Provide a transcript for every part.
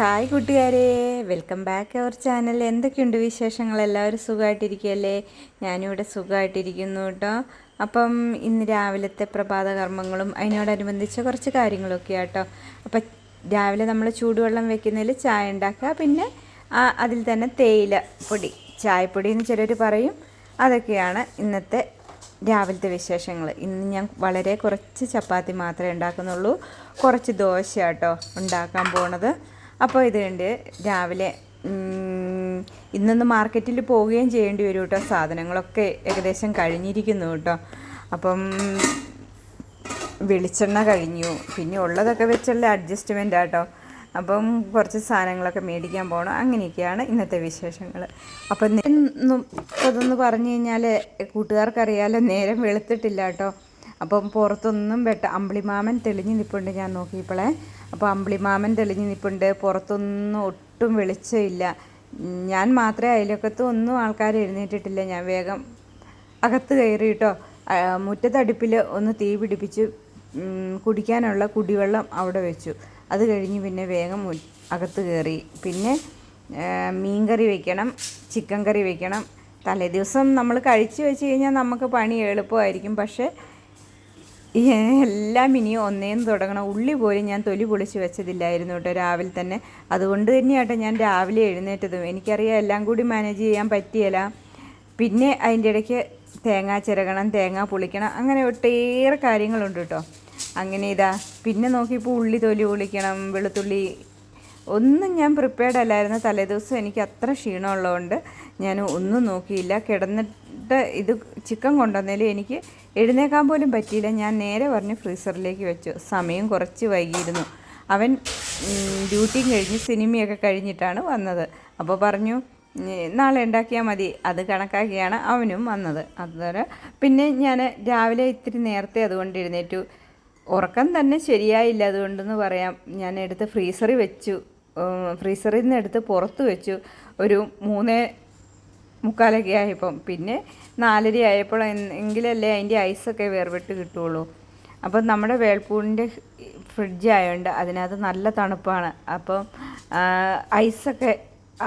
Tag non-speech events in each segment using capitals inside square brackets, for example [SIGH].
Hi കൂട്ടുകാരെ welcome back our channel. എന്തൊക്കെയുണ്ട് വിശേഷങ്ങൾ? എല്ലാവരും സുഖമായിട്ടിരിക്കുകയല്ലേ? ഇവിടെ സുഖമായിട്ടിരിക്കുന്നു കേട്ടോ. അപ്പം ഇന്ന് രാവിലത്തെ പ്രഭാത കർമ്മങ്ങളും അതിനോടനുബന്ധിച്ച കുറച്ച് കാര്യങ്ങളൊക്കെ കേട്ടോ. അപ്പം രാവിലെ നമ്മൾ ചൂടുവെള്ളം വെക്കുന്നതിൽ ചായ ഉണ്ടാക്കുക പിന്നെ അതിൽ തന്നെ തേയില പൊടി. ചായപ്പൊടി എന്ന് ചിലർ പറയും. അതൊക്കെയാണ് ഇന്നത്തെ രാവിലത്തെ വിശേഷങ്ങൾ. ഇന്ന് ഞാൻ വളരെ കുറച്ച് ചപ്പാത്തി മാത്രമേ ഉണ്ടാക്കുന്നുള്ളൂ. കുറച്ച് ദോശ കേട്ടോ ഉണ്ടാക്കാൻ പോണത്. അപ്പോൾ ഇത് കണ്ട് രാവിലെ ഇന്നൊന്ന് മാർക്കറ്റിൽ പോവുകയും ചെയ്യേണ്ടി വരും കേട്ടോ സാധനങ്ങളൊക്കെ ഏകദേശം കഴിഞ്ഞിരിക്കുന്നു കേട്ടോ അപ്പം വെളിച്ചെണ്ണ കഴിഞ്ഞു. പിന്നെ ഉള്ളതൊക്കെ വെച്ചുള്ള അഡ്ജസ്റ്റ്മെന്റ് ആട്ടോ. അപ്പം കുറച്ച് സാധനങ്ങളൊക്കെ മേടിക്കാൻ പോകണം അങ്ങനെയൊക്കെയാണ് ഇന്നത്തെ വിശേഷങ്ങൾ അപ്പം അതൊന്ന് പറഞ്ഞു കഴിഞ്ഞാൽ കൂട്ടുകാർക്കറിയാലോ നേരം വെളുത്തിട്ടില്ല കേട്ടോ അപ്പം പുറത്തൊന്നും വെട്ട അമ്പിളിമാമൻ തെളിഞ്ഞ് നിൽപ്പുണ്ട് ഞാൻ നോക്കിയപ്പോളേ. അപ്പോൾ അമ്പിളിമാമൻ തെളിഞ്ഞു നിൽപ്പുണ്ട് പുറത്തൊന്നും ഒട്ടും വെളിച്ചമില്ല. ഞാൻ മാത്രമേ അയലൊക്കത്തും ഒന്നും ആൾക്കാർ എഴുന്നേറ്റിട്ടില്ല. ഞാൻ വേഗം അകത്ത് കയറി കേട്ടോ മുറ്റത്തടുപ്പിൽ ഒന്ന് തീ പിടിപ്പിച്ച്. കുടിക്കാനുള്ള കുടിവെള്ളം അവിടെ വെച്ചു. അത് കഴിഞ്ഞ് പിന്നെ വേഗം അകത്ത് കയറി. പിന്നെ മീൻ കറി വെക്കണം ചിക്കൻ കറി വെക്കണം. തലേദിവസം നമ്മൾ കഴിച്ച് വെച്ച് കഴിഞ്ഞാൽ നമുക്ക് പണി എളുപ്പമായിരിക്കും. പക്ഷേ എല്ലാം മിനിയും ഒന്നേന്ന് തുടങ്ങണം. ഉള്ളി പോലും ഞാൻ തൊലി പൊളിച്ച് വെച്ചതില്ലായിരുന്നു കേട്ടോ രാവിലെ തന്നെ. അതുകൊണ്ട് തന്നെയാട്ടോ ഞാൻ രാവിലെ എഴുന്നേറ്റതും. എനിക്കറിയാം എല്ലാം കൂടി മാനേജ് ചെയ്യാൻ പറ്റിയല്ല. പിന്നെ അതിന്റെ ഇടയ്ക്ക് തേങ്ങ ചിരകണം തേങ്ങ പൊളിക്കണം അങ്ങനെ ഒട്ടേറെ കാര്യങ്ങളുണ്ട് കേട്ടോ. അങ്ങനെ ഇതാ. പിന്നെ നോക്കിയപ്പോൾ ഉള്ളി തൊലി പൊളിക്കണം വെളുത്തുള്ളി. ഒന്നും ഞാൻ പ്രിപ്പയർഡ് അല്ലായിരുന്നു. തലേദിവസം എനിക്ക് അത്ര ക്ഷീണമുള്ളതുകൊണ്ട് ഞാൻ ഒന്നും നോക്കിയില്ല. കിടന്നിട്ട് ഇത് ചിക്കൻ കൊണ്ടുവന്നതിൽ എനിക്ക് എഴുന്നേക്കാൻ പോലും പറ്റിയില്ല. ഞാൻ നേരെ പറഞ്ഞ് ഫ്രീസറിലേക്ക് വെച്ചു. സമയം കുറച്ച് വൈകിയിരുന്നു. അവൻ ഡ്യൂട്ടിയും കഴിഞ്ഞ് സിനിമയൊക്കെ കഴിഞ്ഞിട്ടാണ് വന്നത്. അപ്പോൾ പറഞ്ഞു നാളെ ഉണ്ടാക്കിയാൽ മതി. അത് കണക്കാക്കിയാണ് അവനും വന്നത്. അതുപോലെ പിന്നെ ഞാൻ രാവിലെ ഇത്തിരി നേരത്തെ അതുകൊണ്ട് എഴുന്നേറ്റു. ഉറക്കം തന്നെ ശരിയായില്ല അതുകൊണ്ടെന്ന് പറയാം. ഞാൻ എടുത്ത് ഫ്രീസറിൽ വെച്ചു. ഫ്രീസറിൽ നിന്ന് എടുത്ത് പുറത്ത് വെച്ചു. ഒരു മൂന്ന് മുക്കാലൊക്കെ ആയപ്പം. പിന്നെ നാലര ആയപ്പോൾ എങ്കിലല്ലേ അതിന്റെ ഐസൊക്കെ വേർപെട്ട് കിട്ടുള്ളൂ. അപ്പം നമ്മുടെ വേൾപൂളിന്റെ ഫ്രിഡ്ജ് ആയതുകൊണ്ട് അതിനകത്ത് നല്ല തണുപ്പാണ്. അപ്പം ഐസൊക്കെ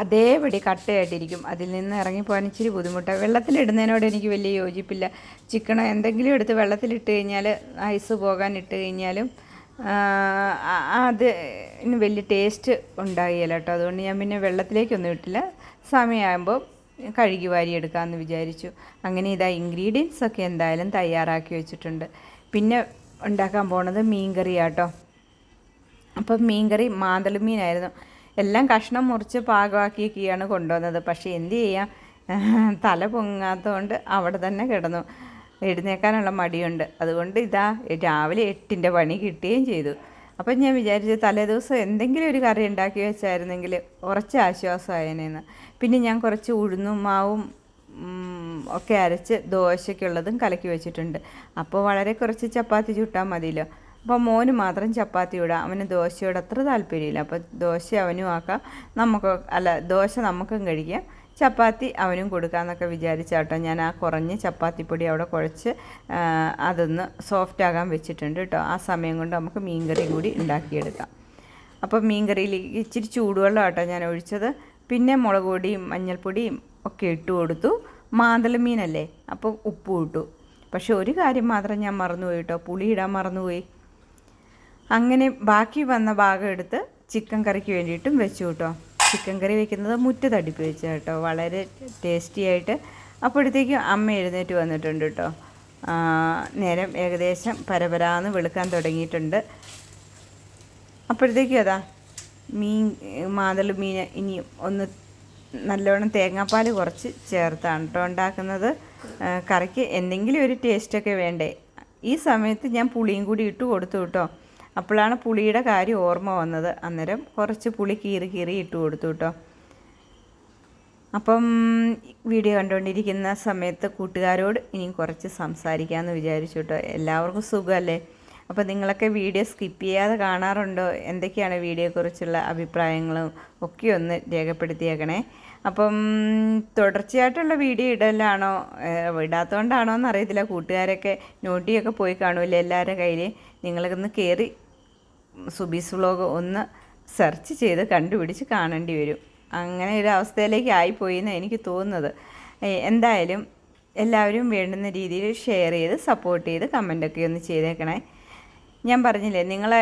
അതേപടി കട്ടയായിട്ടിരിക്കും. അതിൽ നിന്ന് ഇറങ്ങിപ്പോകാൻ ഇച്ചിരി ബുദ്ധിമുട്ടാണ് വെള്ളത്തിലിടുന്നതിനോട് എനിക്ക് വലിയ യോജിപ്പില്ല. ചിക്കണ എന്തെങ്കിലും എടുത്ത് വെള്ളത്തിലിട്ട് കഴിഞ്ഞാൽ ഐസ് പോകാൻ ഇട്ട് കഴിഞ്ഞാലും അത് വലിയ ടേസ്റ്റ് ഉണ്ടാകില്ല കേട്ടോ. അതുകൊണ്ട് ഞാൻ പിന്നെ വെള്ളത്തിലേക്കൊന്നും ഇട്ടില്ല. സമയമാകുമ്പോൾ കഴുകി വാരി എടുക്കാമെന്ന് വിചാരിച്ചു. അങ്ങനെ ഇതാ ഇൻഗ്രീഡിയൻസ് ഒക്കെ എന്തായാലും തയ്യാറാക്കി വെച്ചിട്ടുണ്ട്. പിന്നെ ഉണ്ടാക്കാൻ പോണത് മീൻ കറിയാട്ടോ അപ്പം മീൻകറി മാന്തളമീനായിരുന്നു എല്ലാം കഷ്ണം മുറിച്ച് പാകമാക്കിയൊക്കെയാണ് കൊണ്ടുവന്നത്. പക്ഷേ എന്ത് ചെയ്യാം? [LAUGHS] തല പൊങ്ങാത്തതുകൊണ്ട് അവിടെ തന്നെ കിടന്നു. എഴുന്നേക്കാനുള്ള മടിയുണ്ട്. അതുകൊണ്ട് ഇതാ രാവിലെ എട്ടിന്റെ പണി കിട്ടുകയും ചെയ്തു. അപ്പം ഞാൻ വിചാരിച്ചു തലേദിവസം എന്തെങ്കിലും ഒരു കറി ഉണ്ടാക്കി വെച്ചായിരുന്നെങ്കിൽ ഉറച്ച പിന്നെ ഞാൻ കുറച്ച് ഉഴുന്നും മാവും ഒക്കെ അരച്ച് ദോശയ്ക്കുള്ളതും കലക്കി വെച്ചിട്ടുണ്ട്. അപ്പോൾ വളരെ കുറച്ച് ചപ്പാത്തി ചുട്ടാൽ മതിയല്ലോ. അപ്പോൾ മോന് മാത്രം ചപ്പാത്തി ഇടാം. അവന് ദോശയോട് അത്ര താല്പര്യമില്ല. അപ്പോൾ ദോശ അവനും ആക്കാം. നമുക്ക് അല്ല ദോശ നമുക്കും കഴിക്കാം. ചപ്പാത്തി അവനും കൊടുക്കാമെന്നൊക്കെ വിചാരിച്ചാട്ടോ ഞാൻ ആ കുറഞ്ഞ ചപ്പാത്തിപ്പൊടി അവിടെ കുഴച്ച് അതൊന്ന് സോഫ്റ്റ് ആകാൻ വെച്ചിട്ടുണ്ട് കേട്ടോ. ആ സമയം കൊണ്ട് നമുക്ക് മീൻകറി കൂടി ഉണ്ടാക്കിയെടുക്കാം. അപ്പോൾ മീൻകറിയിലേക്ക് ഇച്ചിരി ചൂടുവെള്ളം ആട്ടോ ഞാൻ ഒഴിച്ചത്. പിന്നെ മുളക് പൊടിയും മഞ്ഞൾപ്പൊടിയും ഒക്കെ ഇട്ട് കൊടുത്തു. മാന്തള മീനല്ലേ അപ്പോൾ ഉപ്പ് ഇട്ടു. പക്ഷെ ഒരു കാര്യം മാത്രം ഞാൻ മറന്നുപോയി കേട്ടോ. പുളി ഇടാൻ മറന്നുപോയി. അങ്ങനെ ബാക്കി വന്ന ഭാഗം എടുത്ത് ചിക്കൻ കറിക്ക് വേണ്ടിയിട്ടും വെച്ചു കേട്ടോ. ചിക്കൻ കറി വെക്കുന്നത് മുറ്റത്തടിപ്പ് വെച്ച് കേട്ടോ. വളരെ ടേസ്റ്റി ആയിട്ട് അപ്പോഴത്തേക്കും അമ്മ എഴുന്നേറ്റ് വന്നിട്ടുണ്ട് കേട്ടോ. നേരം ഏകദേശം പരപരാന്ന് വെളുക്കാൻ തുടങ്ങിയിട്ടുണ്ട്. അപ്പോഴത്തേക്കും അതാ മീൻ മാതൾ മീൻ ഇനി ഒന്ന് നല്ലോണം തേങ്ങാപ്പാൽ കുറച്ച് ചേർത്താണ് കേട്ടോ ഉണ്ടാക്കുന്നത്. കറിക്ക് എന്തെങ്കിലും ഒരു ടേസ്റ്റൊക്കെ വേണ്ടേ? ഈ സമയത്ത് ഞാൻ പുളിയും കൂടി ഇട്ട് കൊടുത്തു കേട്ടോ അപ്പോഴാണ് പുളിയുടെ കാര്യം ഓർമ്മ വന്നത്. അന്നേരം കുറച്ച് പുളി കീറി കീറി ഇട്ട് കൊടുത്തു കേട്ടോ അപ്പം വീഡിയോ കണ്ടുകൊണ്ടിരിക്കുന്ന സമയത്ത് കൂട്ടുകാരോട് ഇനിയും കുറച്ച് സംസാരിക്കാമെന്ന് വിചാരിച്ചു കേട്ടോ എല്ലാവർക്കും സുഖമല്ലേ? അപ്പോൾ നിങ്ങളൊക്കെ വീഡിയോ സ്കിപ്പ് ചെയ്യാതെ കാണാറുണ്ടോ? എന്തൊക്കെയാണ് വീഡിയോയെക്കുറിച്ചുള്ള അഭിപ്രായങ്ങളും ഒക്കെ ഒന്ന് രേഖപ്പെടുത്തിയേക്കണേ. അപ്പം തുടർച്ചയായിട്ടുള്ള വീഡിയോ ഇടലാണോ? ഇടാത്തതുകൊണ്ടാണോ എന്നറിയത്തില്ല. കൂട്ടുകാരൊക്കെ നോട്ടിയൊക്കെ പോയി കാണുമല്ലോ എല്ലാവരുടെ കയ്യിൽ നിങ്ങൾക്കൊന്ന് കയറി സുബീസ് വ്ളോഗ് ഒന്ന് സെർച്ച് ചെയ്ത് കണ്ടുപിടിച്ച് കാണേണ്ടി വരും. അങ്ങനെ ഒരു അവസ്ഥയിലേക്ക് ആയിപ്പോയി എന്ന് എനിക്ക് തോന്നുന്നത്. എന്തായാലും എല്ലാവരും വേണ്ടുന്ന രീതിയിൽ ഷെയർ ചെയ്ത് സപ്പോർട്ട് ചെയ്ത് കമന്റൊക്കെ ഒന്ന് ചെയ്തേക്കണേ. ഞാൻ പറഞ്ഞില്ലേ നിങ്ങളെ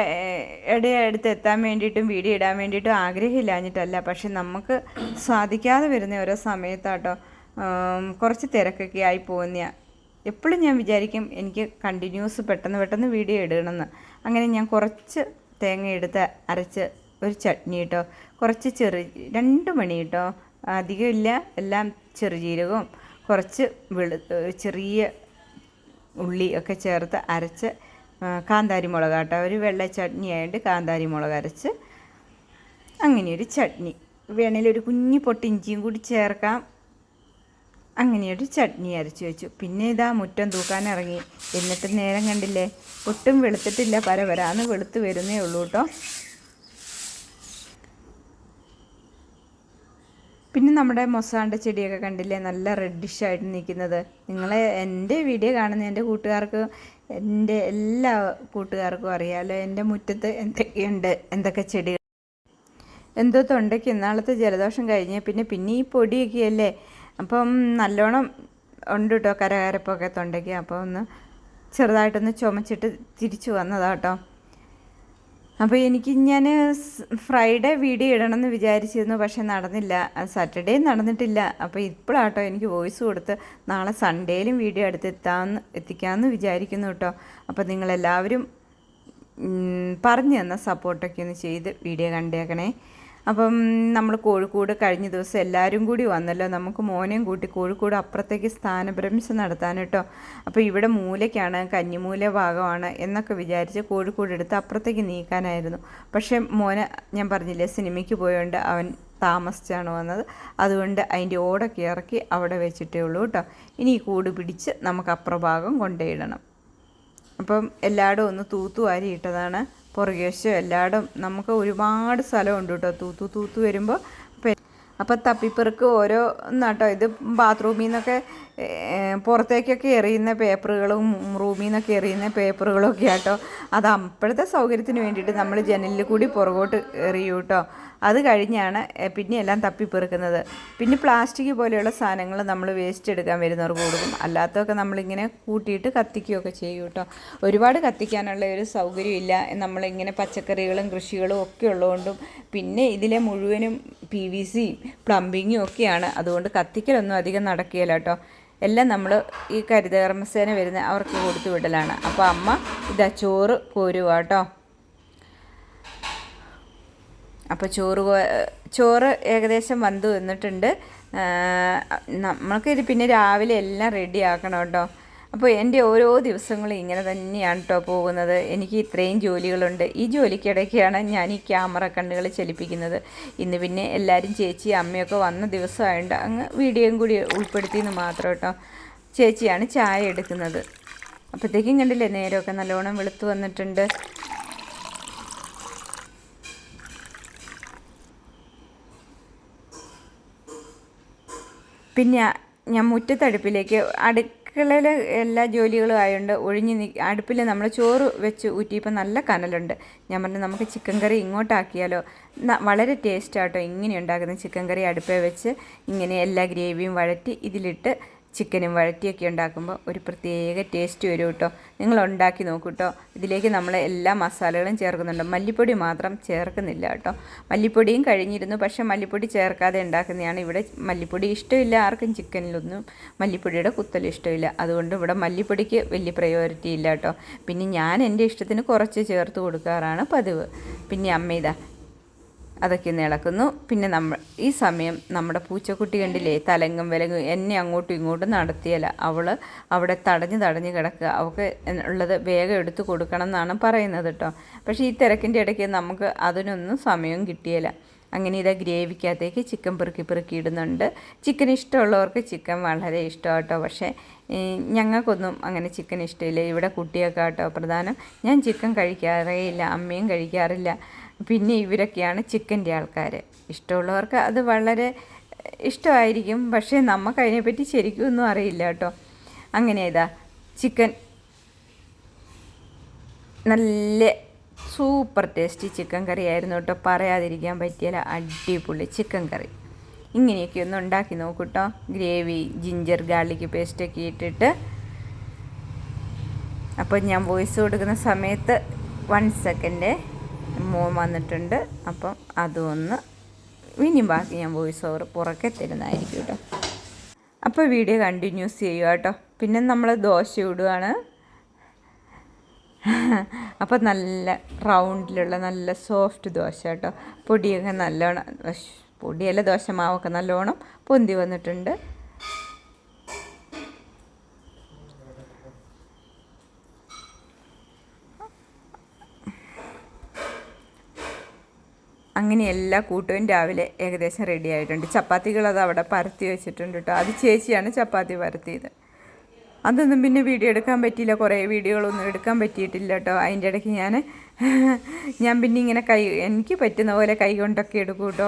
എടുത്ത് അടുത്ത് എത്താൻ വേണ്ടിയിട്ടും വീഡിയോ ഇടാൻ വേണ്ടിയിട്ടും ആഗ്രഹമില്ലാഞ്ഞിട്ടല്ല പക്ഷെ നമുക്ക് സാധിക്കാതെ വരുന്ന ഓരോ സമയത്താട്ടോ കുറച്ച് തിരക്കൊക്കെ ആയി പോകുന്ന എപ്പോഴും ഞാൻ വിചാരിക്കും എനിക്ക് കണ്ടിന്യൂസ് പെട്ടെന്ന് പെട്ടെന്ന് വീഡിയോ ഇടണമെന്ന്. അങ്ങനെ ഞാൻ കുറച്ച് തേങ്ങ എടുത്ത് അരച്ച് ഒരു ചട്നി കേട്ടോ കുറച്ച് ചെറു രണ്ട് മണി കേട്ടോ അധികമില്ല എല്ലാം ചെറുജീരകവും കുറച്ച് വെളു ചെറിയ ഉള്ളി ഒക്കെ ചേർത്ത് അരച്ച് കാന്താരി മുളക് കേട്ടോ ഒരു വെള്ള ചട്നി ആയിട്ട് കാന്താരി മുളക് അരച്ച് അങ്ങനെയൊരു ചട്നി. വേണേൽ ഒരു കുഞ്ഞു പൊട്ടിഞ്ചിയും കൂടി ചേർക്കാം. അങ്ങനെയൊരു ചട്നി അരച്ച് വെച്ചു. പിന്നെ ഇതാ മുറ്റം തൂക്കാൻ ഇറങ്ങി. എന്നിട്ട് നേരം കണ്ടില്ലേ? ഒട്ടും വെളുത്തിട്ടില്ല. പരവരാന്ന് വെളുത്ത് വരുന്നേ ഉള്ളൂ കേട്ടോ പിന്നെ നമ്മുടെ മൊസാണ്ട ചെടിയൊക്കെ കണ്ടില്ലേ? നല്ല റെഡിഷ് ആയിട്ട് നിൽക്കുന്നത്. നിങ്ങളെ എന്റെ വീഡിയോ കാണുന്ന എന്റെ കൂട്ടുകാർക്ക് എന്റെ എല്ലാ കൂട്ടുകാർക്കും അറിയാമല്ലോ എന്റെ മുറ്റത്ത് എന്തൊക്കെയുണ്ട്? എന്തൊക്കെ ചെടികൾ? എന്തോ തൊണ്ടയ്ക്ക് ഇന്നാളത്തെ ജലദോഷം കഴിഞ്ഞ് പിന്നെ പിന്നെ ഈ പൊടിയൊക്കെയല്ലേ? അപ്പം നല്ലോണം ഉണ്ട് കേട്ടോ കരകരപ്പൊക്കെ തൊണ്ടയ്ക്ക്. അപ്പോൾ ഒന്ന് ചെറുതായിട്ടൊന്ന് ചുമച്ചിട്ട് തിരിച്ചു വന്നതാട്ടോ അപ്പോൾ എനിക്ക് ഞാൻ ഫ്രൈഡേ വീഡിയോ ഇടണമെന്ന് വിചാരിച്ചിരുന്നു പക്ഷേ നടന്നില്ല. സാറ്റർഡേ നടന്നിട്ടില്ല. അപ്പോൾ ഇപ്പോഴാട്ടോ എനിക്ക് വോയിസ് കൊടുത്ത് നാളെ സൺഡേയിലും വീഡിയോ എടുത്ത് എത്താമെന്ന് എത്തിക്കാമെന്ന് വിചാരിക്കുന്നു കേട്ടോ അപ്പോൾ നിങ്ങളെല്ലാവരും പറഞ്ഞു തന്ന സപ്പോർട്ടൊക്കെ ഒന്ന് ചെയ്ത് വീഡിയോ കണ്ടേക്കണേ. അപ്പം നമ്മൾ കോഴിക്കോട് കഴിഞ്ഞ ദിവസം എല്ലാവരും കൂടി വന്നല്ലോ. നമുക്ക് മോനെയും കൂട്ടി കോഴിക്കോട് അപ്പുറത്തേക്ക് സ്ഥാനഭ്രംശം നടത്താൻ കേട്ടോ. അപ്പോൾ ഇവിടെ മൂലയ്ക്കാണ് കഞ്ഞിമൂല ഭാഗമാണ് എന്നൊക്കെ വിചാരിച്ച് കോഴിക്കോട് എടുത്ത് അപ്പുറത്തേക്ക് നീക്കാനായിരുന്നു. പക്ഷേ മോനെ ഞാൻ പറഞ്ഞില്ലേ സിനിമയ്ക്ക് പോയോണ്ട് അവൻ താമസിച്ചാണ് വന്നത്. അതുകൊണ്ട് അതിന്റെ ഓടൊക്കെ ഇറക്കി അവിടെ വെച്ചിട്ടേ ഉള്ളൂ കേട്ടോ. ഇനി കൂട് പിടിച്ച് നമുക്ക് അപ്പുറഭാഗം കൊണ്ടേയിടണം അപ്പം എല്ലായിടും ഒന്ന് തൂത്തു വാരി ഇട്ടതാണ് പുറകേശം എല്ലായിടും നമുക്ക് ഒരുപാട് സ്ഥലമുണ്ട് കേട്ടോ. തൂത്തു തൂത്ത് വരുമ്പോൾ അപ്പം തപ്പിപ്പെറുക്ക് ഓരോ എന്നാട്ടോ ഇത് ബാത്റൂമിൽ നിന്നൊക്കെ പുറത്തേക്കൊക്കെ എറിയുന്ന പേപ്പറുകളും റൂമിൽ നിന്നൊക്കെ എറിയുന്ന പേപ്പറുകളും ഒക്കെ ആട്ടോ. അത് അപ്പോഴത്തെ സൗകര്യത്തിന് വേണ്ടിയിട്ട് നമ്മൾ ജനലിൽ കൂടി പുറകോട്ട് എറിയൂ കേട്ടോ അത് കഴിഞ്ഞാണ് പിന്നെ എല്ലാം തപ്പിപ്പെറുക്കുന്നത്. പിന്നെ പ്ലാസ്റ്റിക് പോലെയുള്ള സാധനങ്ങൾ നമ്മൾ വേസ്റ്റ് എടുക്കാൻ വരുന്നവർക്ക് കൊടുക്കും. അല്ലാത്തതൊക്കെ നമ്മളിങ്ങനെ കൂട്ടിയിട്ട് കത്തിക്കുകയൊക്കെ ചെയ്യും കേട്ടോ ഒരുപാട് കത്തിക്കാനുള്ള ഒരു സൗകര്യമില്ല നമ്മളിങ്ങനെ പച്ചക്കറികളും കൃഷികളും ഒക്കെ ഉള്ളതുകൊണ്ടും പിന്നെ ഇതിലെ മുഴുവനും പി വി സിയും പ്ലംബിങ്ങും ഒക്കെയാണ്. അതുകൊണ്ട് കത്തിക്കലൊന്നും അധികം നടക്കുകയില്ല കേട്ടോ എല്ലാം നമ്മൾ ഈ കരുതകർമ്മസേന വരുന്ന അവർക്ക് കൊടുത്തു വിടലാണ്. അപ്പോൾ അമ്മ ഇതാ ചോറ് കോരുക കേട്ടോ. അപ്പോൾ ചോറ് ചോറ് ഏകദേശം വന്നു വന്നിട്ടുണ്ട്. നമ്മൾക്കിത് പിന്നെ രാവിലെ എല്ലാം റെഡി ആക്കണം കേട്ടോ. അപ്പോൾ എന്റെ ഓരോ ദിവസങ്ങളും ഇങ്ങനെ തന്നെയാണ് കേട്ടോ പോകുന്നത്. എനിക്ക് ഇത്രയും ജോലികളുണ്ട്. ഈ ജോലിക്കിടയ്ക്കാണ് ഞാൻ ഈ ക്യാമറ കണ്ണുകൾ ചലിപ്പിക്കുന്നത്. ഇന്ന് പിന്നെ എല്ലാവരും ചേച്ചി അമ്മയൊക്കെ വന്ന ദിവസമായതുകൊണ്ട് അങ്ങ് വീഡിയോയും കൂടി ഉൾപ്പെടുത്തിയെന്ന് മാത്രം കേട്ടോ ചേച്ചിയാണ് ചായ എടുക്കുന്നത്. അപ്പോഴത്തേക്കും കണ്ടില്ലേ നേരമൊക്കെ നല്ലോണം വെളുത്തു വന്നിട്ടുണ്ട്. പിന്നെ ഞാൻ മുറ്റത്തടുപ്പിലേക്ക് അടുക്കളയിൽ എല്ലാ ജോലികളും ആയതുകൊണ്ട് ഒഴിഞ്ഞ് നി അടുപ്പിൽ നമ്മൾ ചോറ് വെച്ച് ഊറ്റിയപ്പോൾ നല്ല കനലുണ്ട്. ഞാൻ പറഞ്ഞു നമുക്ക് ചിക്കൻ കറി ഇങ്ങോട്ടാക്കിയാലോ? വളരെ ടേസ്റ്റാട്ടോ. ഇങ്ങനെ ഉണ്ടാക്കുന്ന ചിക്കൻ കറി അടുപ്പേ വെച്ച് ഇങ്ങനെ എല്ലാ ഗ്രേവിയും വഴറ്റി ഇതിലിട്ട് ചിക്കനും വഴറ്റിയൊക്കെ ഉണ്ടാക്കുമ്പോൾ ഒരു പ്രത്യേക ടേസ്റ്റ് വരും കേട്ടോ. നിങ്ങൾ ഉണ്ടാക്കി നോക്കൂ കേട്ടോ. ഇതിലേക്ക് നമ്മൾ എല്ലാ മസാലകളും ചേർക്കുന്നുണ്ട്. മല്ലിപ്പൊടി മാത്രം ചേർക്കുന്നില്ല കേട്ടോ. മല്ലിപ്പൊടിയും കഴിഞ്ഞിരുന്നു. പക്ഷേ മല്ലിപ്പൊടി ചേർക്കാതെ ഉണ്ടാക്കുന്നതാണ് ഇവിടെ മല്ലിപ്പൊടി ഇഷ്ടമില്ല. ആർക്കും ചിക്കനിലൊന്നും മല്ലിപ്പൊടിയുടെ കുത്തൽ ഇഷ്ടമില്ല. അതുകൊണ്ട് ഇവിടെ മല്ലിപ്പൊടിക്ക് വലിയ പ്രയോറിറ്റി ഇല്ല കേട്ടോ. പിന്നെ ഞാൻ എന്റെ ഇഷ്ടത്തിന് കുറച്ച് ചേർത്ത് കൊടുക്കാറാണ് പതിവ്. പിന്നെ അമ്മ ഇതാ അതൊക്കെ ഒന്ന് ഇളക്കുന്നു. പിന്നെ നമ്മൾ ഈ സമയം നമ്മുടെ പൂച്ചക്കുട്ടി കണ്ടില്ലേ തലങ്ങും വിലങ്ങും എന്നെ അങ്ങോട്ടും ഇങ്ങോട്ടും നടത്തിയല്ല. അവൾ അവിടെ തടഞ്ഞ് തടഞ്ഞ് കിടക്കുക. അവൾക്ക് ഉള്ളത് വേഗം എടുത്ത് കൊടുക്കണം എന്നാണ് പറയുന്നത് കേട്ടോ. പക്ഷേ ഈ തിരക്കിന്റെ ഇടയ്ക്ക് നമുക്ക് അതിനൊന്നും സമയം കിട്ടിയില്ല. അങ്ങനെ ഇതാ ഗ്രേവിക്കകത്തേക്ക് ചിക്കൻ പെറുക്കി പെറുക്കി ഇടുന്നുണ്ട്. ചിക്കൻ ഇഷ്ടമുള്ളവർക്ക് ചിക്കൻ വളരെ ഇഷ്ടമാണ് കേട്ടോ. പക്ഷേ ഞങ്ങൾക്കൊന്നും അങ്ങനെ ചിക്കൻ ഇഷ്ടമില്ല. ഇവിടെ കുട്ടിയൊക്കെ കേട്ടോ പ്രധാനം. ഞാൻ ചിക്കൻ കഴിക്കാറേ ഇല്ല അമ്മയും കഴിക്കാറില്ല. പിന്നെ ഇവരൊക്കെയാണ് ചിക്കന്റെ ആൾക്കാർ ഇഷ്ടമുള്ളവർക്ക് അത് വളരെ ഇഷ്ടമായിരിക്കും. പക്ഷേ നമുക്ക് അതിനെപ്പറ്റി ശരിക്കും ഒന്നും അറിയില്ല കേട്ടോ. അങ്ങനെ ഇതാ ചിക്കൻ. നല്ല സൂപ്പർ ടേസ്റ്റി ചിക്കൻ കറി ആയിരുന്നു കേട്ടോ. പറയാതിരിക്കാൻ പറ്റിയല്ല അടിപൊളി ചിക്കൻ കറി. ഇങ്ങനെയൊക്കെ ഒന്ന് ഉണ്ടാക്കി നോക്കൂ കേട്ടോ ഗ്രേവി ജിഞ്ചർ ഗാർലിക് പേസ്റ്റൊക്കെ ഇട്ടിട്ട്. അപ്പോൾ ഞാൻ വോയിസ് കൊടുക്കുന്ന സമയത്ത് വൺ സെക്കൻഡ് മോൻ വന്നിട്ടുണ്ട്. അപ്പം അതൊന്ന് ഇനിയും ബാക്കി ഞാൻ വോയിസ് ഓവർ പുറക്കെ തരുന്നതായിരിക്കും കേട്ടോ അപ്പോൾ വീഡിയോ കണ്ടിന്യൂസ് ചെയ്യുക കേട്ടോ പിന്നെ നമ്മൾ ദോശ ഇടുകയാണ് അപ്പോൾ നല്ല റൗണ്ടിലുള്ള നല്ല സോഫ്റ്റ് ദോശ കേട്ടോ പൊടിയൊക്കെ നല്ലോണം പൊടിയല്ല ദോശ മാവൊക്കെ നല്ലോണം പൊന്തി വന്നിട്ടുണ്ട്. അങ്ങനെ എല്ലാ കൂട്ടവും രാവിലെ ഏകദേശം റെഡി ആയിട്ടുണ്ട്. ചപ്പാത്തികൾ അത് അവിടെ പരത്തി വെച്ചിട്ടുണ്ട് കേട്ടോ അത് ചേച്ചിയാണ് ചപ്പാത്തി പരത്തിയത്. അതൊന്നും പിന്നെ വീഡിയോ എടുക്കാൻ പറ്റിയില്ല. കുറേ വീഡിയോകളൊന്നും എടുക്കാൻ പറ്റിയിട്ടില്ല കേട്ടോ അതിന്റെ ഇടയ്ക്ക് ഞാൻ [LAUGHS] ഞാൻ പിന്നെ ഇങ്ങനെ കൈ എനിക്ക് പറ്റുന്ന പോലെ കൈ കൊണ്ടൊക്കെ എടുക്കും കേട്ടോ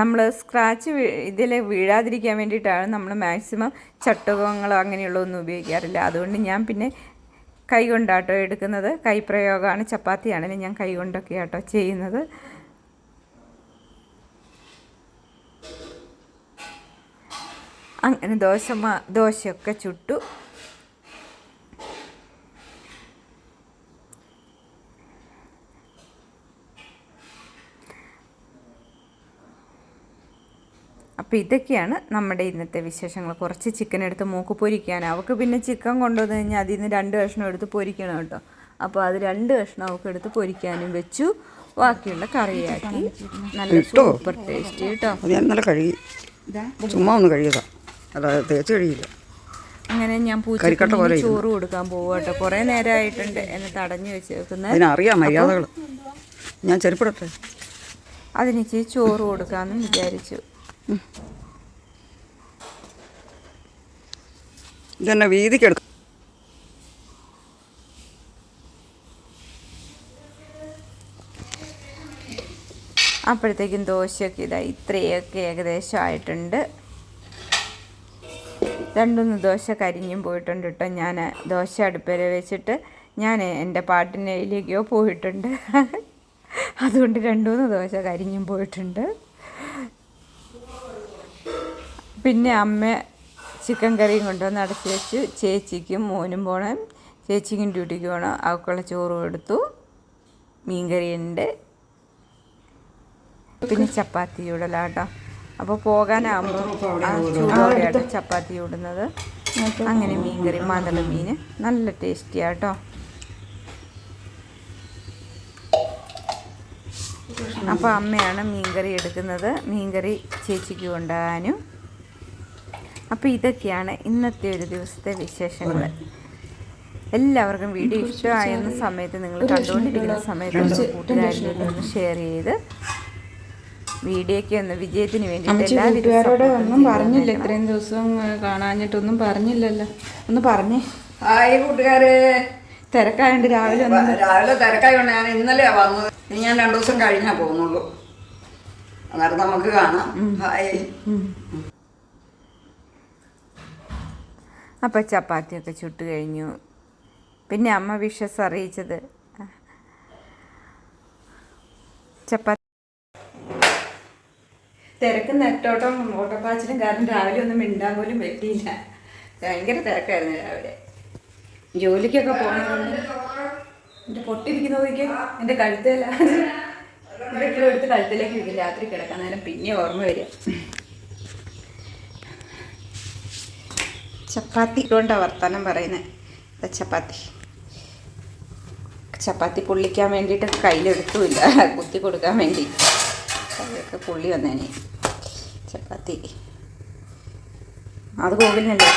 നമ്മൾ സ്ക്രാച്ച് ഇതിൽ വീഴാതിരിക്കാൻ വേണ്ടിയിട്ടാണ് നമ്മൾ മാക്സിമം ചട്ടുകങ്ങളോ അങ്ങനെയുള്ളതൊന്നും ഉപയോഗിക്കാറില്ല. അതുകൊണ്ട് ഞാൻ പിന്നെ കൈ കൊണ്ടാട്ടോ എടുക്കുന്നത്. കൈപ്രയോഗമാണ് ചപ്പാത്തിയാണെങ്കിലും ഞാൻ കൈ കൊണ്ടൊക്കെ ആട്ടോ ചെയ്യുന്നത്. അങ്ങനെ ദോശ ദോശയൊക്കെ ചുട്ടു. അപ്പോൾ ഇതൊക്കെയാണ് നമ്മുടെ ഇന്നത്തെ വിശേഷങ്ങൾ. കുറച്ച് ചിക്കൻ എടുത്ത് മൂക്ക് പൊരിക്കാൻ. അവൾക്ക് പിന്നെ ചിക്കൻ കൊണ്ടുവന്ന് കഴിഞ്ഞാൽ അതിൽ നിന്ന് രണ്ട് കഷ്ണം എടുത്ത് പൊരിക്കണം കേട്ടോ. അപ്പോൾ അത് രണ്ട് കഷ്ണം അവൾക്ക് എടുത്ത് പൊരിക്കാനും വെച്ചു. ബാക്കിയുള്ള കറിയാക്കി. നല്ല സൂപ്പർ ടേസ്റ്റ് കേട്ടോ. ഞാൻ ഇന്നലെ കഴുകി. ചുമ്മാ ഒന്ന് കഴുകിയതാ. അല്ലാതെ തേച്ച് അങ്ങനെ ഞാൻ കരിക്കട്ട പോലെ ചോറ് കൊടുക്കാൻ പോവട്ടെ. കുറേ നേരമായിട്ടുണ്ട് എന്നെ തടഞ്ഞു വെച്ചേക്കുന്നത് അതിനറിയാം മര്യാദകൾ. ഞാൻ ചെരുപ്പിടട്ടെ? അതിന് ഇച്ചിരി ചോറ് കൊടുക്കാമെന്ന് വിചാരിച്ചു. ഇതെന്നെ വീതിക്ക് എടുക്കും അപ്പോഴത്തേക്കും ദോശയൊക്കെ ഇതാ ഇത്രയൊക്കെ ഏകദേശം ആയിട്ടുണ്ട്. രണ്ടൂന്ന് ദോശ കരിഞ്ഞും പോയിട്ടുണ്ട് കേട്ടോ. ഞാൻ ദോശ അടുപ്പരെ വെച്ചിട്ട് ഞാൻ എന്റെ പാട്ടിനയിലേക്കോ പോയിട്ടുണ്ട്. [LAUGHS] അതുകൊണ്ട് രണ്ടുമൂന്ന് ദോശ കരിഞ്ഞും പോയിട്ടുണ്ട്. പിന്നെ അമ്മ ചിക്കൻ കറിയും കൊണ്ടുവന്ന് അടച്ച് വെച്ച്. ചേച്ചിക്കും മോനും പോകണം ചേച്ചിക്കും ഡ്യൂട്ടിക്ക് പോകണം അവൾക്കുള്ള ചോറും എടുത്തു മീൻകറിയുണ്ട് പിന്നെ ചപ്പാത്തി ചൂടലാട്ടോ അപ്പോൾ പോകാനാകുമ്പോൾ ആ ചപ്പാത്തി ഇടുന്നത്. അങ്ങനെ മീൻകറി മാന്തള മീൻ നല്ല ടേസ്റ്റിയാട്ടോ അപ്പോൾ അമ്മയാണ് മീൻകറി എടുക്കുന്നത്. മീൻകറി ചേച്ചിക്ക് കൊണ്ടുപോകാനും അപ്പോൾ ഇതൊക്കെയാണ് ഇന്നത്തെ ഒരു ദിവസത്തെ വിശേഷങ്ങൾ. എല്ലാവർക്കും വീഡിയോ ഇഷ്ടമായിരുന്ന സമയത്ത് നിങ്ങൾ കണ്ടുകൊണ്ടിരിക്കുന്ന സമയത്ത് കൂട്ടുകാരിലേക്ക് ഒന്ന് ഷെയർ ചെയ്ത് വീഡിയോയ്ക്ക് ഒന്ന് വിജയത്തിന് വേണ്ടി കൂട്ടുകാരോട് ഒന്നും പറഞ്ഞില്ല. ഇത്രയും ദിവസം കാണാഞ്ഞിട്ടൊന്നും പറഞ്ഞില്ലല്ലോ. ഒന്ന് പറഞ്ഞേ. ഹായ് കൂട്ടുകാരെ. തിരക്കായോണ്ട് രാവിലെ രാവിലെ തിരക്കായോണ്ട് ഞാൻ ഇന്നലെയാ വന്നത്. ഇനി ഞാൻ രണ്ടു ദിവസം കഴിഞ്ഞാ പോകുന്നുള്ളൂ. അന്നേരം നമുക്ക് കാണാം. ഹായ്. അപ്പോൾ ചപ്പാത്തിയൊക്കെ ചുട്ട് കഴിഞ്ഞു. പിന്നെ അമ്മ വിഷസ് അറിയിച്ചത്. ചപ്പാത്തി തിരക്കും നെട്ടോട്ടം ഓട്ടപ്പാച്ചിലും കാരണം രാവിലെ ഒന്നും മിണ്ടാൻ പോലും പറ്റിയില്ല. ഭയങ്കര തിരക്കായിരുന്നു രാവിലെ. ജോലിക്കൊക്കെ പോകണതുകൊണ്ട് എന്റെ പൊട്ടിരിക്കുന്ന നോക്കി എന്റെ കഴുത്തല്ല ഇതൊക്കെ എടുത്ത് കഴുത്തിലേക്ക് ഇരിക്കും രാത്രി കിടക്കാൻ നേരം പിന്നെ ഓർമ്മ വരിക. ചപ്പാത്തി കൊണ്ടാണ് വർത്താനം പറയുന്നത് ചപ്പാത്തി. ചപ്പാത്തി പൊള്ളിക്കാൻ വേണ്ടിയിട്ട് കയ്യിലെടുത്തുമില്ല. കുത്തി കൊടുക്കാൻ വേണ്ടി. കൈയൊക്കെ പൊള്ളി വന്നേനെ. ചപ്പാത്തി. അത് പോകില്ലല്ലോ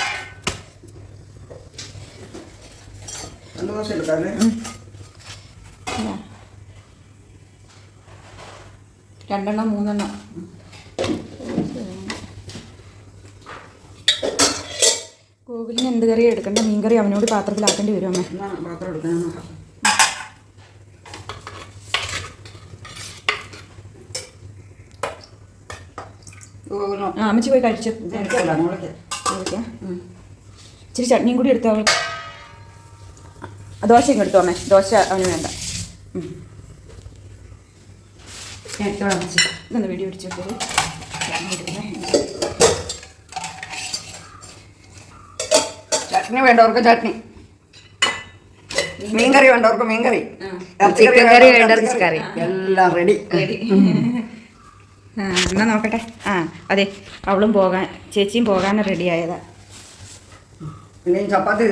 രണ്ടെണ്ണം മൂന്നെണ്ണം. ഗോകുലിന് എന്ത് കറി എടുക്കണ്ട? മീൻ കറി അവനോട് പാത്രത്തിലാക്കേണ്ടി വരും അമ്മ? എന്നാ പാത്രം എടുക്കാനാ ആ അമ്മച്ചി പോയി കഴിച്ചു. ഇച്ചിരി ചട്നിയും കൂടി എടുത്തോ ദോശയും എടുത്തോ അമ്മേ. ദോശ അവന് വേണ്ട. ഇതൊന്ന് വീഡിയോ പിടിച്ചോട്ടെ ചട്നി വേണ്ടവർക്ക് ചട്നി. മീൻകറി വേണ്ടവർക്ക് മീൻകറി. ചിക്കൻ കറി വേണ്ടവർക്ക് കറി. എല്ലാം റെഡി ആ [LAUGHS] എന്നാ നോക്കട്ടെ. ആ അതെ അവളും പോകാൻ ചേച്ചിയും പോകാൻ റെഡി ആയതാ. പിന്നെ ചപ്പാത്തി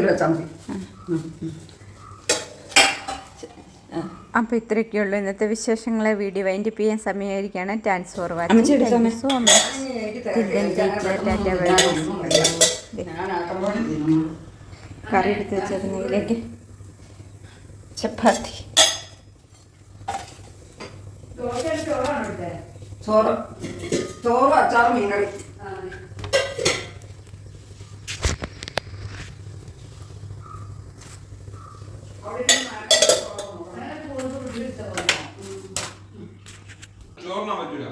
അപ്പോൾ ഇത്രയൊക്കെയുള്ളൂ ഇന്നത്തെ വിശേഷങ്ങളെ വീഡിയോ വൈൻഡപ്പ് ചെയ്യാൻ സമയമായിരിക്കാണ് thanks for watching. So much. കറി എടുത്ത് വെച്ചതിലേക്ക് ചപ്പാത്തി. ചോറ് ചോറ് അച്ചാറും മീൻകറി. ചോറിനാ പറ്റൂല.